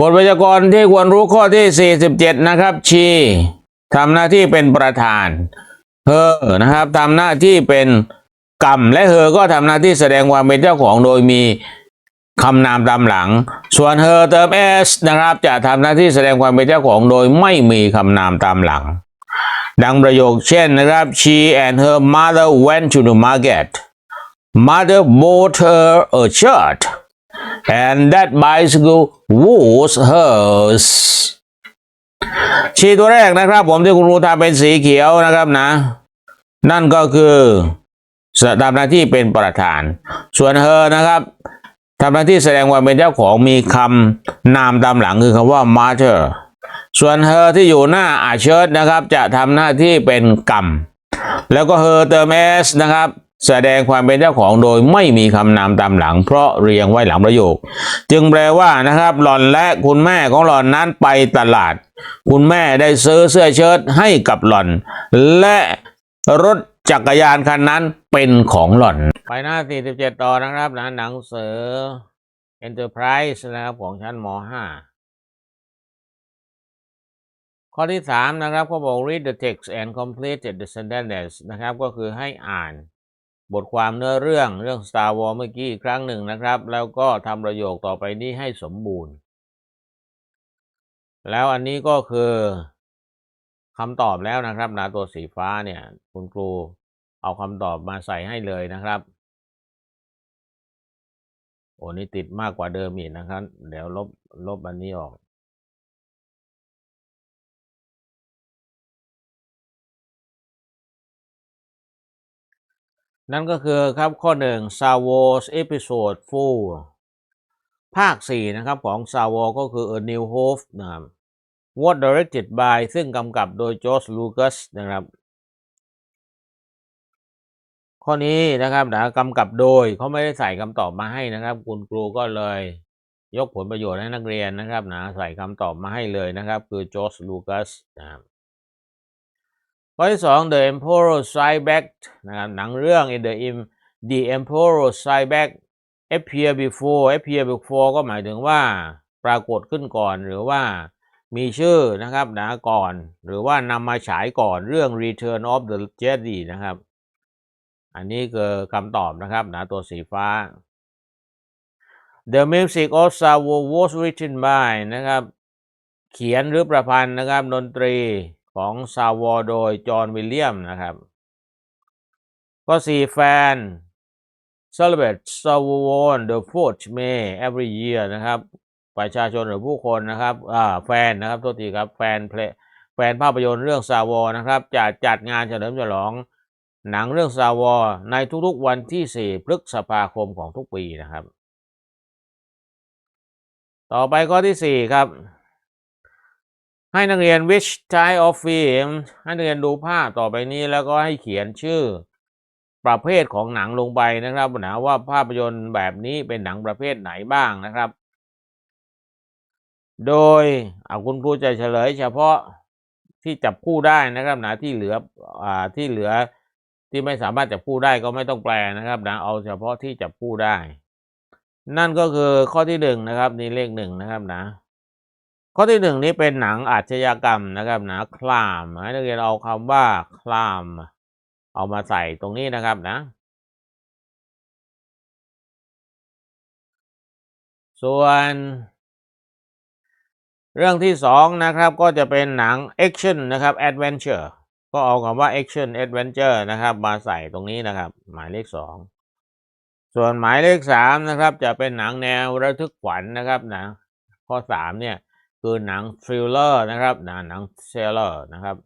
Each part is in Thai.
กฎพยากรณ์ที่ควรรู้ข้อที่ 47 นะครับ ชีทำหน้าที่เป็นประธานเฮอนะครับทำหน้าที่เป็นกรรมและเฮอก็ทำหน้าที่แสดงความเป็นเจ้าของโดยมีคำนามตามหลัง ส่วนเฮอเติม s นะครับ จะทำหน้าที่แสดงความเป็นเจ้าของโดยไม่มีคำนามตามหลัง ดังประโยคเช่นนะครับ she and her mother went to the market mother bought her a shirt and that bicycle was hers ชีตัวแรกนะครับ ผมที่คุณครูทำเป็นสีเขียวนะครับนะ นั่นก็คือทำหน้าที่เป็นประธาน ส่วนเธอนะครับทำหน้าที่แสดงความเป็นเจ้าของมีคำนามตามหลังคือคำว่า mother ส่วนเธอที่อยู่หน้าอาเชิดนะครับ จะทำหน้าที่เป็นกรรม แล้วก็เฮอเติม s นะครับ แสดงความเป็นเจ้าของโดยไม่มีคำนามตามหลัง เพราะเรียงไว้หลังประโยค จึงแปลว่านะครับ หล่อนและคุณแม่ของหล่อนนั้นไปตลาด คุณแม่ได้ซื้อเสื้อเชิ้ตให้กับหล่อน และรถจักรยานคันนั้นเป็นของหล่อน ไปหน้า 47 ต่อนะครับนะหนังสือ Enterprise นะครับของชั้นม .5 ข้อที่ 3 นะครับเขาบอก read the text and complete the sentence นะครับ ก็คือให้อ่าน บทความเนื้อเรื่องเรื่อง Star Wars เมื่อกี้อีกครั้งหนึ่งนะครับ แล้วก็ทำประโยคต่อไปนี้ให้สมบูรณ์ แล้วอันนี้ก็คือคำตอบแล้วนะครับนะตัวสีฟ้าเนี่ย คุณครูเอาคำตอบมาใส่ให้เลยนะครับ โอ้นี่ติดมากกว่าเดิมอีกนะครับ เดี๋ยวลบลบอันนี้ออก นั่นก็คือครับข้อหนึ่ง Star Wars Episode 4ภาค 4 นะครับของ Star Wars ก็คือ A New Hope นะครับ What directed by ซึ่งกำกับโดย George Lucas นะครับ ข้อนี้นะครับนะกำกับโดยเขาไม่ได้ใส่คำตอบมาให้นะครับ คุณครูก็เลย ยกผลประโยชน์ให้นักเรียนนะครับนะใส่คำตอบมาให้เลยนะครับ คือ George Lucas นะครับ ข้อที่สอง The Emperor Strikes Back นะครับหนังเรื่อง the Im The Emperor Strikes Back appear before appear before ก็หมายถึงว่าปรากฏขึ้นก่อนหรือว่ามีชื่อนะครับนะก่อน หรือว่านำมาฉายก่อนเรื่อง Return of the Jedi นะครับ อันนี้คือคำตอบนะครับนะตัวสีฟ้า The music of Star Wars was written by นะครับ เขียนหรือประพันธ์นะครับดนตรี ของ Star Wars โดยจอห์นวิลเลียมนะครับก็สี่แฟน celebrate Star Wars the 4th May every year นะครับ ประชาชนหรือผู้คนนะครับอ่าแฟนนะครับโทษทีครับแฟนเพลแฟนภาพยนตร์เรื่อง Star Wars นะครับ จะจัดงานเฉลิมฉลองหนังเรื่อง Star Wars ในทุกๆวันที่ 4 พฤษภาคมของทุกปีนะครับ ต่อไปข้อที่ 4 ครับ ให้นักเรียน which type of film ให้นักเรียนดูภาพต่อไปนี้แล้วก็ให้เขียนชื่อ ประเภทของหนังลงไปนะครับนะว่าภาพยนตร์แบบนี้เป็นหนังประเภทไหนบ้างนะครับ โดยเอาคุณครูจะเฉลย เฉพาะที่จับคู่ได้นะครับนะที่เหลืออ่าที่เหลือที่ไม่สามารถจับคู่ได้ก็ไม่ต้องแปลนะครับนะเอาเฉพาะที่จับคู่ได้ นั่นก็คือข้อที่หนึ่งนะครับนี่เลขหนึ่งนะครับนะ ข้อที่หนึ่งนี้เป็นหนังอาชญากรรมนะครับนะคลามให้นักเรียนเอาคำว่าคลาม เอามาใส่ตรงนี้นะครับนะ ส่วนเรื่องที่สองนะครับก็จะเป็นหนัง action นนะครับ adventure ก็เอาคำว่า action adventure นะครับมาใส่ตรงนี้นะครับ หมายเลขสองส่วนหมายเลขสามนะครับจะเป็นหนังแนวระทึกขวัญนะครับนะข้อสามเนี่ย คือหนังทริลเลอร์นะครับนะหนังเซลเลอร์นะครับ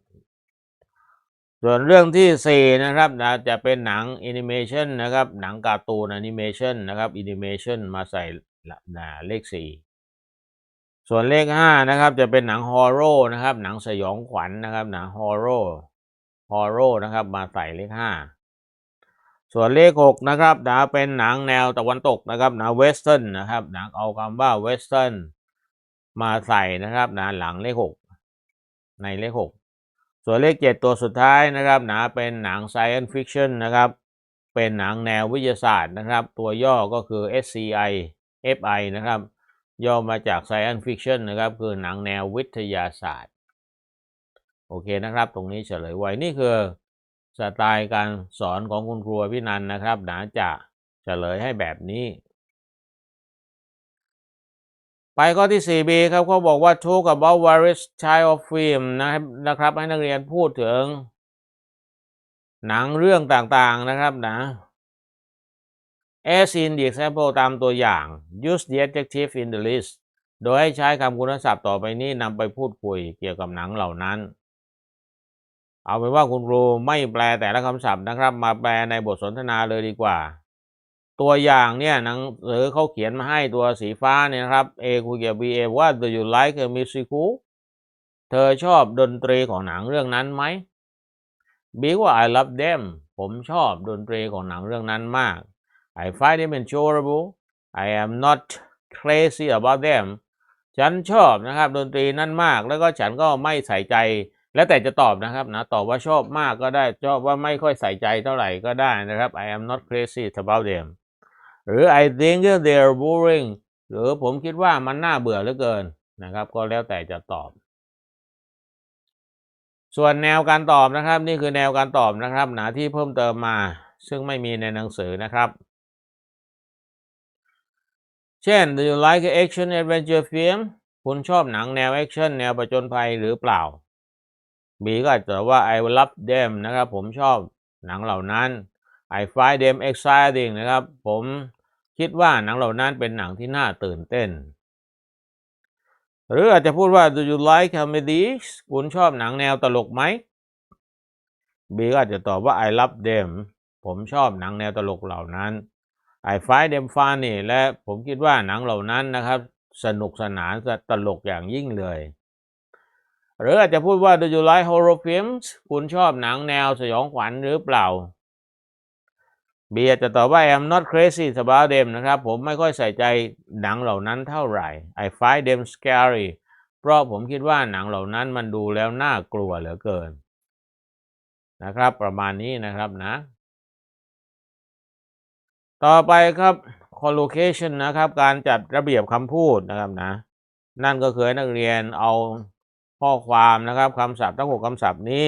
ส่วนเรื่องที่สี่นะครับนะจะเป็นหนังแอนิเมชันนะครับ หนังการ์ตูนแอนิเมชันนะครับแอนิเมชันมาใส่นะเลขสี่ส่วนเลขห้านะครับจะเป็นหนังฮอร์โรนะครับ หนังสยองขวัญนะครับหนังฮอร์โรฮอร์โรนะครับมาใส่เลขห้าส่วนเลขหกนะครับนะเป็นหนังแนวตะวันตกนะครับหนังเวสเทิร์นนะครับหนังเอาคำว่าเวสเทิร์น มาใส่นะครับ หนะหลังเลขหกในเลขหกส่วนเลขเจ็ดตัวสุดท้ายนะครับ หนะเป็นหนัง science fiction นะครับ เป็นหนังแนววิทยาศาสตร์นะครับ ตัวย่อก็คือ SCI FI นะครับ ย่อมาจาก science fiction นะครับ คือหนังแนววิทยาศาสตร์ โอเคนะครับ ตรงนี้เฉลยไว้นี่คือสไตล์การสอนของคุณครูพี่นันนะครับ หนาจะเฉลยให้แบบนี้ ไปข้อที่ 4b ครับเขาบอกว่า talk about various type of film นะครับนะครับ ให้นักเรียนพูดถึง หนังเรื่องต่างๆนะครับนะ as in the example ตามตัวอย่าง use the adjective in the list โดยให้ใช้คำคุณศัพท์ต่อไปนี้นำไปพูดคุยเกี่ยวกับหนังเหล่านั้น เอาเป็นว่าคุณครูไม่แปลแต่ละคำศัพท์นะครับ มาแปลในบทสนทนาเลยดีกว่า ตัวอย่างเนี่ยหนังสือเขาเขียนมาให้ตัวสีฟ้าเนี่ยครับ A คุยกับ B A ว่า Do you like musical เธอชอบดนตรีของหนังเรื่องนั้นไหม B ว่า I love them ผมชอบดนตรีของหนังเรื่องนั้นมาก I find them enjoyable I am not crazy about them ฉันชอบนะครับดนตรีนั้นมากแล้วก็ฉันก็ไม่ใส่ใจ แล้วแต่จะตอบนะครับนะตอบว่าชอบมากก็ได้ชอบว่าไม่ค่อยใส่ใจเท่าไหร่ก็ได้นะครับ I am not crazy about them หรือ I think they're boring หรือผมคิดว่ามันน่าเบื่อเหลือเกินนะครับ ก็แล้วแต่จะตอบ ส่วนแนวการตอบนะครับ นี่คือแนวการตอบนะครับ หนาที่เพิ่มเติมมา ซึ่งไม่มีในหนังสือนะครับ เช่น Do you like action adventure film คุณชอบหนังแนวแอคชั่นแนวประจนภัยหรือเปล่า B ก็อาจจะว่า I love them นะครับ ผมชอบหนังเหล่านั้น I find them exciting นะครับ ผมคิดว่าหนังเหล่านั้นเป็นหนังที่น่าตื่นเต้น หรืออาจจะพูดว่า Do you like comedies คุณชอบหนังแนวตลกไหม B ก็อาจจะตอบว่า I love them ผมชอบหนังแนวตลกเหล่านั้น I find them funny และผมคิดว่าหนังเหล่านั้นนะครับ สนุกสนานตลกอย่างยิ่งเลย หรืออาจจะพูดว่า Do you like horror films คุณชอบหนังแนวสยองขวัญหรือเปล่า B อาจจะตอบว่า I'm not crazy about them นะครับ ผมไม่ค่อยใส่ใจหนังเหล่านั้นเท่าไหร่ I find them scary เพราะผมคิดว่าหนังเหล่านั้นมันดูแล้วน่ากลัวเหลือเกิน นะครับ ประมาณนี้นะครับนะ ต่อไปครับ collocation นะครับ การจัดระเบียบคำพูดนะครับนะ นั่นก็คือนักเรียนเอาข้อความนะครับคำศัพท์ทั้งหกคำศัพท์นี้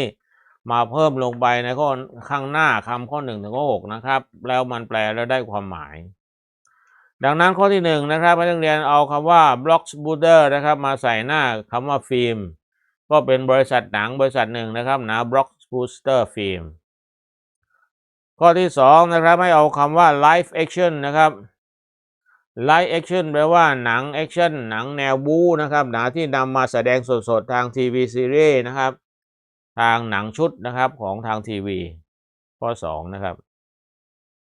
มาเพิ่มลงไปในข้อข้างหน้าคำข้อหนึ่งถึงข้อหกนะครับ แล้วมันแปลแล้วได้ความหมาย ดังนั้นข้อที่หนึ่งนะครับนักเรียนเอาคำว่า Blockbuster นะครับ มาใส่หน้าคำว่าฟิล์มก็เป็นบริษัทหนังบริษัทหนึ่งนะครับนะ Blockbuster Film ข้อที่สองนะครับให้เอาคำว่า live action นะครับ live action แปลว่าหนัง action หนังแนวบู๊นะครับหนังที่นำมาแสดงสดๆ ทางทีวีซีรีส์นะครับ ทางหนังชุดนะครับของทางทีวี ข้อสองนะครับ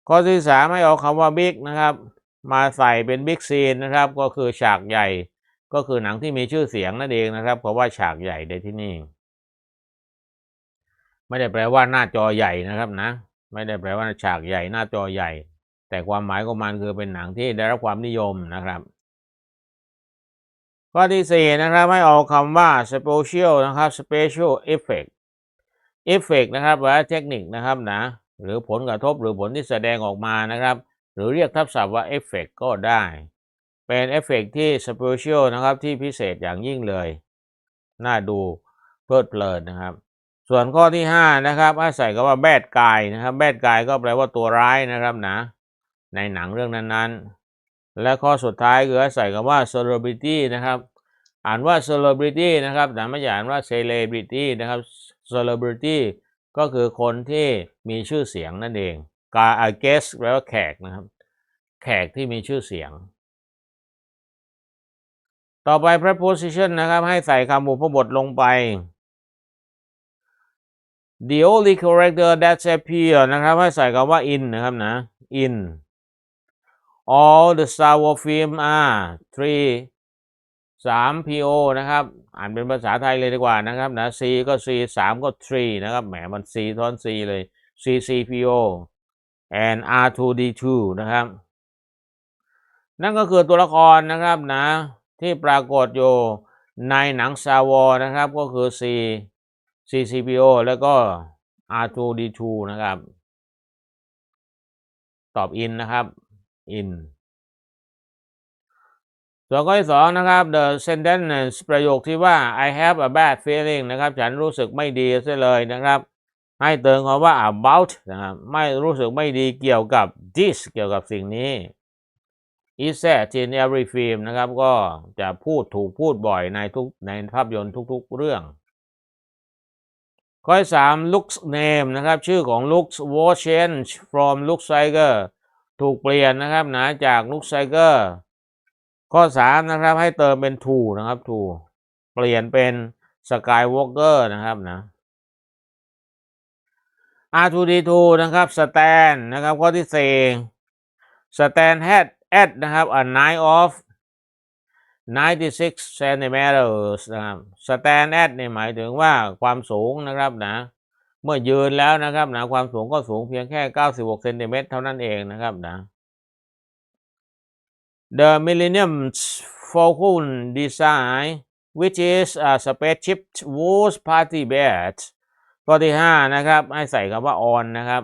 ข้อที่สามให้เอาคำว่า big นะครับ มาใส่เป็น big scene นะครับ ก็คือฉากใหญ่ก็คือหนังที่มีชื่อเสียงนั่นเองนะครับ เพราะว่าฉากใหญ่ในที่นี่ ไม่ได้แปลว่าหน้าจอใหญ่นะครับนะ ไม่ได้แปลว่าฉากใหญ่หน้าจอใหญ่ แต่ความหมายของมันคือเป็นหนังที่ได้รับความนิยมนะครับ ข้อที่สี่นะครับ ให้เอาคำว่า special นะครับ special effect effect นะครับแปลว่าเทคนิคนะครับนะหรือผลกระทบหรือผลที่แสดงออกมานะครับ หรือเรียกทับศัพท์ว่า effect ก็ได้ เป็นเอฟเฟกที่ special นะครับที่พิเศษอย่างยิ่งเลย น่าดูเพลิดเพลินนะครับ ส่วนข้อที่ห้านะครับให้ใส่คำว่า bad guy นะครับ bad guy ก็แปลว่าตัวร้ายนะครับนะในหนังเรื่องนั้นๆ และข้อสุดท้ายคือให้ใส่คำว่า celebrity นะครับ อ่านว่า celebrity นะครับแต่ไม่ใช่อ่านว่า celebrity นะครับ celebrity ก็คือคนที่มีชื่อเสียงนั่นเองกา I guess แปลว่าแขกนะครับ แขกที่มีชื่อเสียง ต่อไป preposition นะครับ ให้ใส่คำบุพบทลงไป the only character that appear นะครับ ให้ใส่คำว่า in นะครับนะ in all the Star Wars film are three สาม PO นะครับ อ่านเป็นภาษาไทยเลยดีกว่านะครับนะ C ก็ C สามก็ three นะครับ แหมมัน C ท้อน C เลย C C PO and R2D2 นะครับ นั่นก็คือตัวละครนะครับนะ ที่ปรากฏอยู่ในหนัง Star Wars นะครับ ก็คือ C CCPO แล้วก็ R2D2 นะครับ ตอบ in นะครับ in ส่วนข้อที่สองนะครับ the sentence ประโยคที่ว่า I have a bad feeling นะครับ ฉันรู้สึกไม่ดีเสียเลยนะครับ ให้เติมคำว่า about นะครับ ไม่รู้สึกไม่ดีเกี่ยวกับ this เกี่ยวกับสิ่งนี้ is said in every film นะครับ ก็จะพูดถูกพูดบ่อยในทุกในภาพยนตร์ทุก ๆ เรื่อง ข้อที่สาม looks name นะครับ ชื่อของ looks was changed from looks Tiger ถูกเปลี่ยนนะครับ หนะจาก looks Tiger ข้อสามนะครับ ให้เติมเป็น to นะครับ to เปลี่ยนเป็น Skywalker นะครับนะ R2D2 นะครับ stand นะครับ ข้อที่สี่ stand had at นะครับ a nine of 96 centimeters นะครับ stand at เนี่ยหมายถึงว่าความสูงนะครับนะ เมื่อยืนแล้วนะครับนะความสูงก็สูงเพียงแค่ 96เซนติเมตรเท่านั้นเองนะครับนะ The Millennium Falcon design which is a spaceship was party bed ข้อที่ห้านะครับ ให้ใส่คำว่า on นะครับ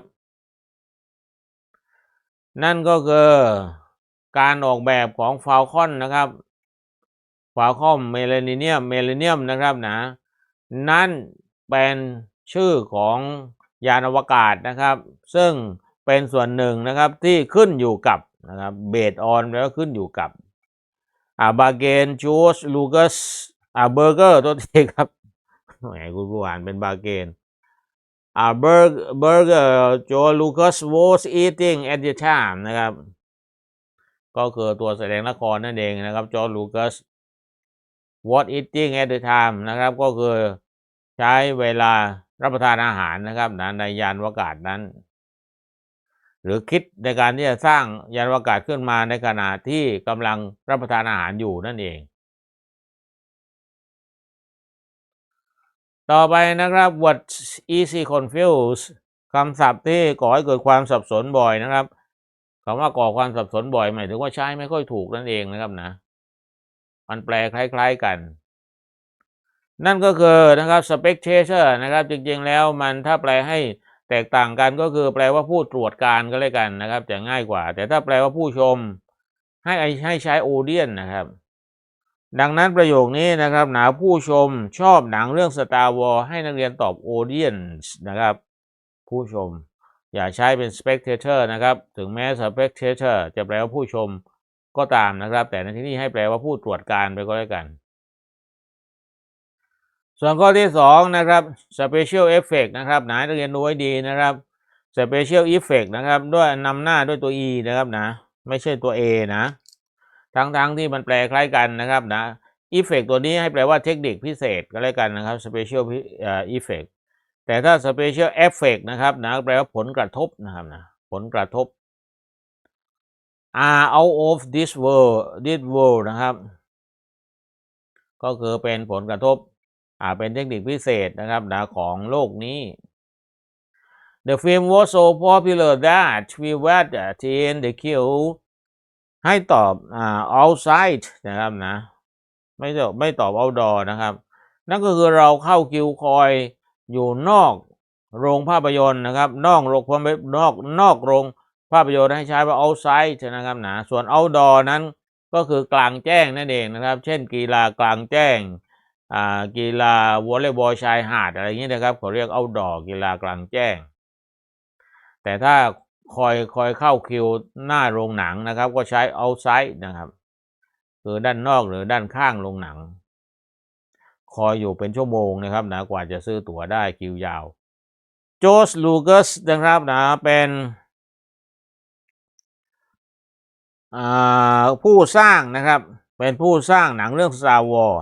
นั่นก็คือการออกแบบของ Falcon นะครับ Falcon Millennium Millennium นะครับนะ นั่นเป็น ชื่อของยานอวกาศนะครับ ซึ่งเป็นส่วนหนึ่งนะครับที่ขึ้นอยู่กับนะครับเบสออนแล้วขึ้นอยู่กับอ่าบาเกนจูสลูกัสอ่าเบอร์เกอร์ตัวทีครับแหมกูกูอ่านเป็นบาเกนอ่าเบอร์เบอร์เกอร์โจลูคัส was eating at the time นะครับ ก็คือตัวแสดงละครนั่นเองนะครับจอร์ลูคัส what eating at the time นะครับ ก็คือใช้เวลา รับประทานอาหารนะครับนะในยานอวกาศนั้น หรือคิดในการที่จะสร้างยานอวกาศขึ้นมาในขณะที่กำลังรับประทานอาหารอยู่นั่นเอง ต่อไปนะครับ what easy confuse คำศัพท์ที่ก่อให้เกิดความสับสนบ่อยนะครับคำว่าก่อความสับสนบ่อยหมายถึงว่าใช้ไม่ค่อยถูกนั่นเองนะครับนะ มันแปลคล้าย ๆกัน นั่นก็คือนะครับ spectator นะครับ จริงๆแล้วมันถ้าแปลให้แตกต่างกันก็คือแปลว่าผู้ตรวจการก็เลยกันนะครับ จะง่ายกว่า แต่ถ้าแปลว่าผู้ชม ให้ให้ใช้ audience นะครับ ดังนั้นประโยคนี้นะครับหนาผู้ชมชอบหนังเรื่อง Star Wars ให้นักเรียนตอบ audience นะครับ ผู้ชม อย่าใช้เป็น spectator นะครับ ถึงแม้ spectator จะแปลว่าผู้ชมก็ตามนะครับ แต่ในที่นี้ให้แปลว่าผู้ตรวจการไปก็แล้วกัน ส่วนข้อที่สองนะครับ special effect นะครับไหนนักเรียนดูไว้ดีนะครับ special effect นะครับ ด้วยนำหน้าด้วยตัว e นะครับนะ ไม่ใช่ตัว a นะ ทั้งๆทที่มันแปลคล้ายกันนะครับนะ effect ตัวนี้ให้แปลว่าเทคนิคพิเศษก็แล้วกันนะครับ special effect แต่ถ้า special effect นะครับนะแปลว่าผลกระทบนะครับนะผลกระทบ are out of this world this world นะครับ ก็คือเป็นผลกระทบ อ่าเป็นเทคนิคพิเศษนะครับนะของโลกนี้ The film was so popular that we were in the queue ให้ตอบอ่า outside นะครับนะไม่ตอบไม่ตอบ outdoor นะครับ นั่นก็คือเราเข้าคิวคอยอยู่นอกโรงภาพยนตร์นะครับ นอกโรงความนอกนอกโรงภาพยนตร์ให้ใช้ว่า outside นะครับนะส่วน outdoor นั้นก็คือกลางแจ้งนั่นเองนะครับ เช่นกีฬากลางแจ้ง กีฬาวอลเลย์บอลชายหาดอะไรอย่างนี้นะครับเขาเรียก outdoor กีฬากลางแจ้ง แต่ถ้าคอยคอยเข้าคิวหน้าโรงหนังนะครับ ก็ใช้ outside นะครับคือด้านนอกหรือด้านข้างโรงหนัง คอยอยู่เป็นชั่วโมงนะครับนะกว่าจะซื้อตั๋วได้คิวยาว โจสลูเกสนะครับนะเป็นผู้สร้างนะครับเป็นผู้สร้างหนังเรื่อง Star Wars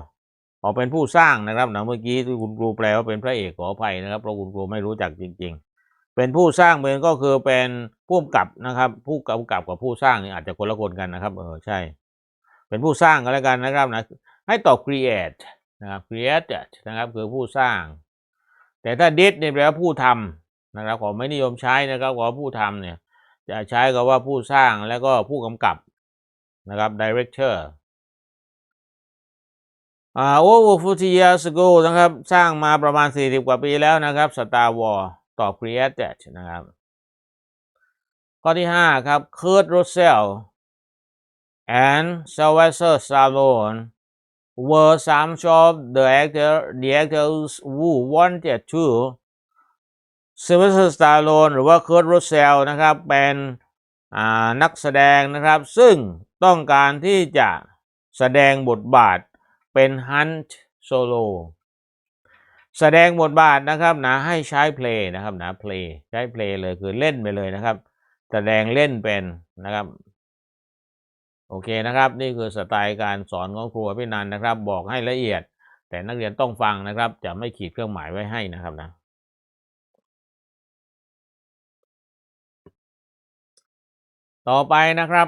ขอเป็นผู้สร้างนะครับนะเมื่อกี้ที่คุณครูแปลว่าเป็นพระเอกขออภัยนะครับเพราะคุณครูไม่รู้จักจริง ๆ เป็นผู้สร้างเป็นก็คือเป็นผู้กำกับนะครับ ผู้กำกับกับผู้สร้างนี่อาจจะคนละคนกันนะครับ เออใช่ เป็นผู้สร้างก็แล้วกันนะครับนะให้ตอบ create นะครับ create นะครับคือผู้สร้าง แต่ถ้า did เนี่ยแปลว่าผู้ทำนะครับขอไม่นิยมใช้นะครับขอผู้ทำเนี่ยจะใช้ก็ว่าผู้สร้างแล้วก็ผู้กำกับนะครับ director อ่าโอเวอร์ฟูจิยาสโกนะครับ สร้างมาประมาณ 40 กว่าปีแล้วนะครับสตาร์วอร์ต่อคริ e อ t e d นะครับ ข้อที่ 5 ครับเคิร์ตโรเซล and Sylvester Stallone were some of the actor the actors who wanted to Sylvester Stallone หรือว่า Kurt Russell นะครับ เป็นนักแสดงนะครับ ซึ่งต้องการที่จะแสดงบทบาท เป็น Hunt Solo แสดงบทบาทนะครับนะให้ใช้เพลงนะครับนะเพลงใช้เพลงเลยคือเล่นไปเลยนะครับ แสดงเล่นเป็นนะครับ โอเคนะครับ นี่คือสไตล์การสอนของครูพี่นันนะครับ บอกให้ละเอียด แต่นักเรียนต้องฟังนะครับ จะไม่ขีดเครื่องหมายไว้ให้นะครับนะต่อไปนะครับ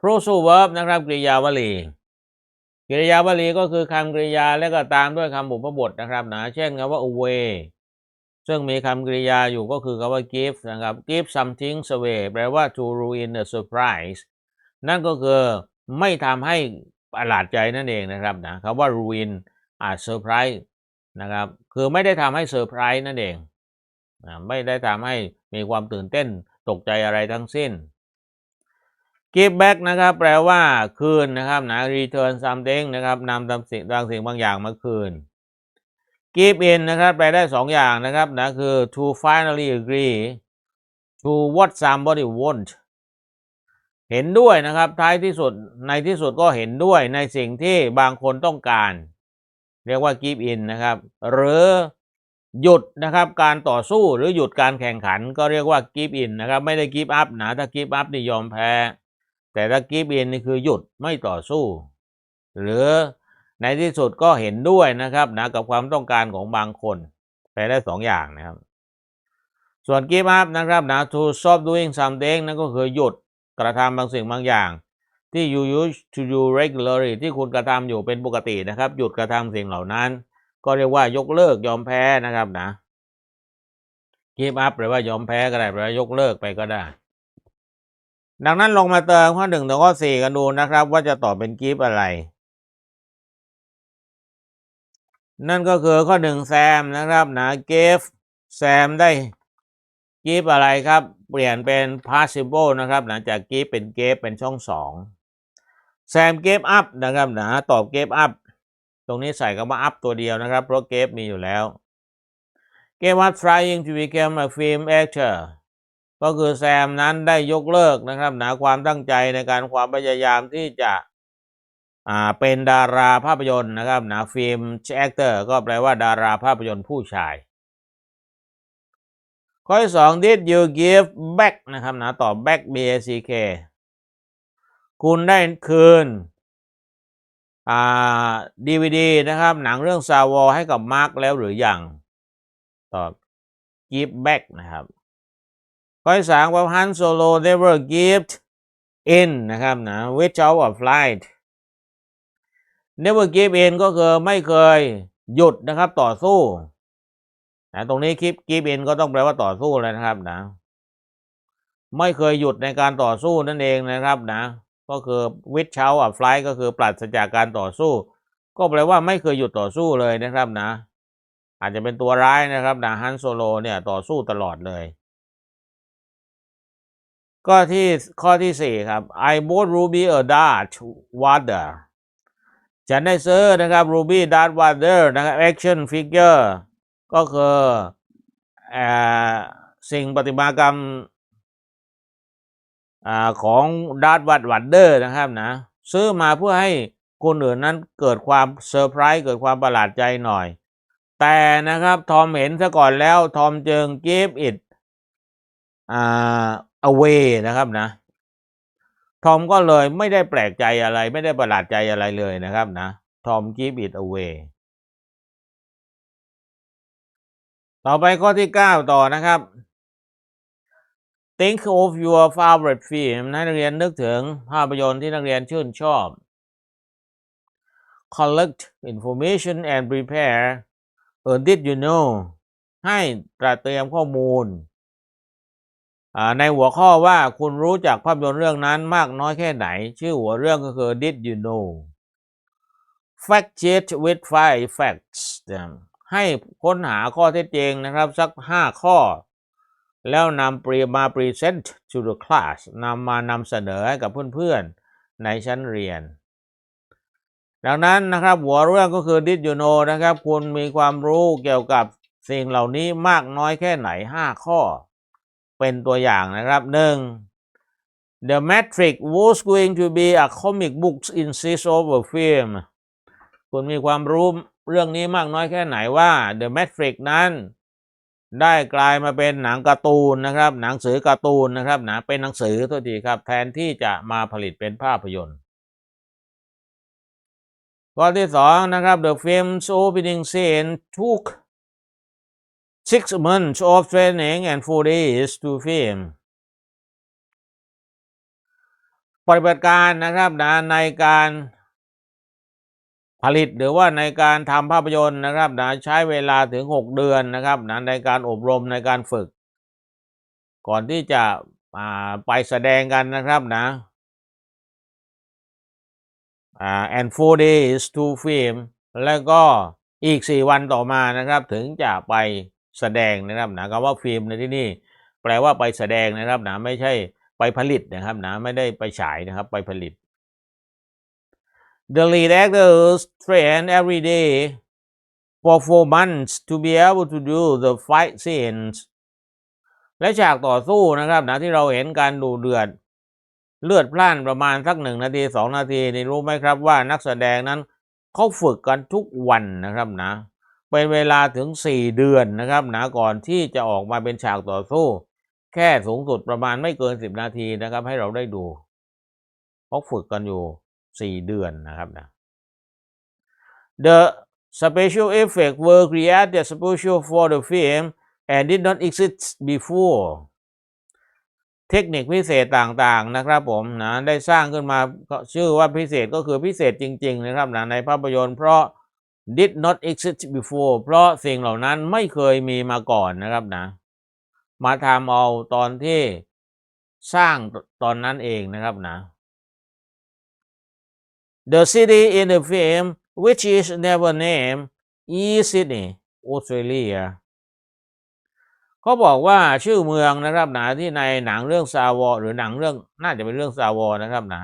phrasal verb นะครับกริยาวลี กริยาวลีก็คือคำกริยาและก็ตามด้วยคำบุพบทนะครับนะเช่นคำว่า away ซึ่งมีคำกริยาอยู่ก็คือคำว่า give นะครับ give something away แปลว่า to ruin a surprise นั่นก็คือไม่ทำให้ประหลาดใจนั่นเองนะครับนะคำว่า ruin อาจ surprise นะครับคือไม่ได้ทำให้เซอร์ไพรส์นั่นเอง ไม่ได้ทำให้มีความตื่นเต้นตกใจอะไรทั้งสิ้น give back นะครับแปลว่าคืนนะครับนะ return something นะครับนำบางสิ่งบางสิ่งบางอย่างมาคืน give in นะครับแปลได้สองอย่างนะครับนะคือ to finally agree to what somebody want เห็นด้วยนะครับท้ายที่สุดในที่สุดก็เห็นด้วยในสิ่งที่บางคนต้องการ เรียกว่า give in นะครับ หรือหยุดนะครับการต่อสู้หรือหยุดการแข่งขันก็เรียกว่า give in นะครับ ไม่ได้ give up นะถ้า give up นี่ยอมแพ้ แต่ถ้า give in นี่คือหยุดไม่ต่อสู้ หรือในที่สุดก็เห็นด้วยนะครับนะกับความต้องการของบางคนแปได้สองอย่างนะครับ ส่วน give up นะครับนะ to stop doing something นั่นก็คือหยุดกระทำบางสิ่งบางอย่าง ที่ you used to do regularly ที่คุณกระทำอยู่เป็นปกตินะครับ หยุดกระทำสิ่งเหล่านั้น ก็เรียกว่ายกเลิกยอมแพ้นะครับนะ give up แปลว่ายอมแพ้ก็ได้แปลว่ายกเลิกไปก็ได้ ดังนั้นลงมาเติมข้อหนึ่งถึงข้อสี่กันดูนะครับ ว่าจะตอบเป็น give อะไร นั่นก็คือข้อหนึ่งแซมนะครับนะ give แซมได้ give อะไรครับ เปลี่ยนเป็น participle นะครับหลังจาก give เป็น gave เป็นช่องสองแซม gave up นะครับนะตอบ gave up ตรงนี้ใส่คำว่า up ตัวเดียวนะครับ เพราะ gave มีอยู่แล้ว gave up trying to become a film actor ก็คือแซมนั้นได้ยกเลิกนะครับหนะความตั้งใจในการความพยายามที่จะอ่าเป็นดาราภาพยนตร์นะครับหนะฟิล์มแอคเตอร์ก็แปลว่าดาราภาพยนตร์ผู้ชาย ข้อที่สอง did you give back นะครับหนะตอบ back b a c k คุณได้คืนอ่า DVD นะครับ หนังเรื่อง Star Wars ให้กับมาร์กแล้วหรือยังตอบ give back นะครับ ข้อที่สามว่า Han Solo never give in นะครับนะ without a flight never give in ก็คือไม่เคยหยุดนะครับต่อสู้นะตรงนี้คลิป give in ก็ต้องแปลว่าต่อสู้เลยนะครับนะ ไม่เคยหยุดในการต่อสู้นั่นเองนะครับนะ ก็คือ without a flight ก็คือปราศจากการต่อสู้ ก็แปลว่าไม่เคยหยุดต่อสู้เลยนะครับนะอาจจะเป็นตัวร้ายนะครับนะฮันโซโลเนี่ยต่อสู้ตลอดเลย ก็ที่ข้อที่สี่ครับ I bought Ruby a Dart Water ฉันได้ซื้อนะครับ Ruby Dart Water นะครับ Action Figure ก็คืออสิ่งประติมากรรมอ่าของ Dart Water นะครับนะ ซื้อมาเพื่อให้คนอื่นนั้นเกิดความเซอร์ไพรส์เกิดความประหลาดใจหน่อย แต่นะครับ ทอมเห็นซะก่อนแล้ว ทอมจึง give it อ่า away นะครับนะทอมก็เลยไม่ได้แปลกใจอะไร ไม่ได้ประหลาดใจอะไรเลยนะครับนะทอม give it away ต่อไปข้อที่ 9 ต่อนะครับ think of your favorite film ให้นักเรียนนึกถึงภาพยนตร์ที่นักเรียนชื่นชอบ collect information and prepare a did you know ให้ตระเตรียมข้อมูล ในหัวข้อว่าคุณรู้จักภาพยนตร์เรื่องนั้นมากน้อยแค่ไหน ชื่อหัวเรื่องก็คือ did you know fact sheet with five facts ให้ค้นหาข้อเท็จจริงนะครับ สักห้าข้อ แล้วนำปรีมา present to the class นำมานำเสนอให้กับเพื่อนๆ ในชั้นเรียน ดังนั้นนะครับหัวเรื่องก็คือ did you know นะครับ คุณมีความรู้เกี่ยวกับสิ่งเหล่านี้มากน้อยแค่ไหน 5 ข้อ เป็นตัวอย่างนะครับ 1. The Matrix was going to be a comic book instead of a film คุณมีความรู้เรื่องนี้มากน้อยแค่ไหนว่า The Matrix นั้น ได้กลายมาเป็นหนังการ์ตูนนะครับ หนังสือการ์ตูนนะครับหนะเป็นหนังสือตัวทีครับ แทนที่จะมาผลิตเป็นภาพยนตร์ข้อที่สองนะครับ The film's opening scene took six months of training and four days to film ปฏิบัติการนะครับนะในการผลิตหรือว่าในการทำภาพยนตร์นะครับนะใช้เวลาถึง 6 เดือนนะครับนะในการอบรมในการฝึก ก่อนที่จะไปแสดงกันนะครับนะ and four days to film แล้วก็อีก 4 วันต่อมานะครับ ถึงจะไป แสดงนะครับนะคำว่าฟิล์มในที่นี่แปลว่าไปแสดงนะครับนะไม่ใช่ไปผลิตนะครับนะไม่ได้ไปฉายนะครับไปผลิต The lead actors train every day for four months to be able to do the fight scenes และฉากต่อสู้นะครับนะที่เราเห็นการดูเดือด เลือดพล่านประมาณสักหนึ่งนาทีสองนาทีนี่รู้ไหมครับว่านักแสดงนั้นเขาฝึกกันทุกวันนะครับนะ เป็นเวลาถึง 4 เดือนนะครับนะก่อนที่จะออกมาเป็นฉากต่อสู้ แค่สูงสุดประมาณไม่เกิน 10 นาทีนะครับ ให้เราได้ดูเขาฝึกกันอยู่ 4 เดือนนะครับนะ The special effects were created special for the film and did not exist before เทคนิคพิเศษต่างๆนะครับผมนะได้สร้างขึ้นมาชื่อว่าพิเศษก็คือพิเศษจริง ๆ นะครับนะในภาพยนตร์เพราะ did not exist before เพราะสิ่งเหล่านั้นไม่เคยมีมาก่อนนะครับนะ มาทำเอาตอนที่สร้างตอนนั้นเองนะครับนะ The city in the film which is never named is Sydney Australia เขาบอกว่าชื่อเมืองนะครับนะที่ในหนังเรื่องซาวอหรือหนังเรื่องน่าจะเป็นเรื่องซาวอนะครับนะ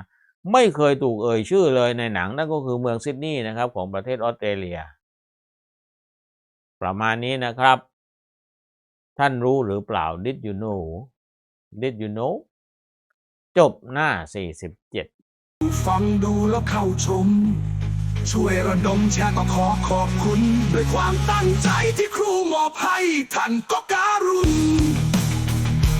ไม่เคยถูกเอ่ยชื่อเลยในหนังนั่นก็คือเมืองซิดนีย์นะครับ ของประเทศออสเตรเลีย ประมาณนี้นะครับ ท่านรู้หรือเปล่า did you know did you know จบหน้า 47 ฟังดูแล้วเข้าชม ช่วยระดมแชร์ก็ขอขอบคุณ ด้วยความตั้งใจที่ครูมอบให้ท่านก็การุณ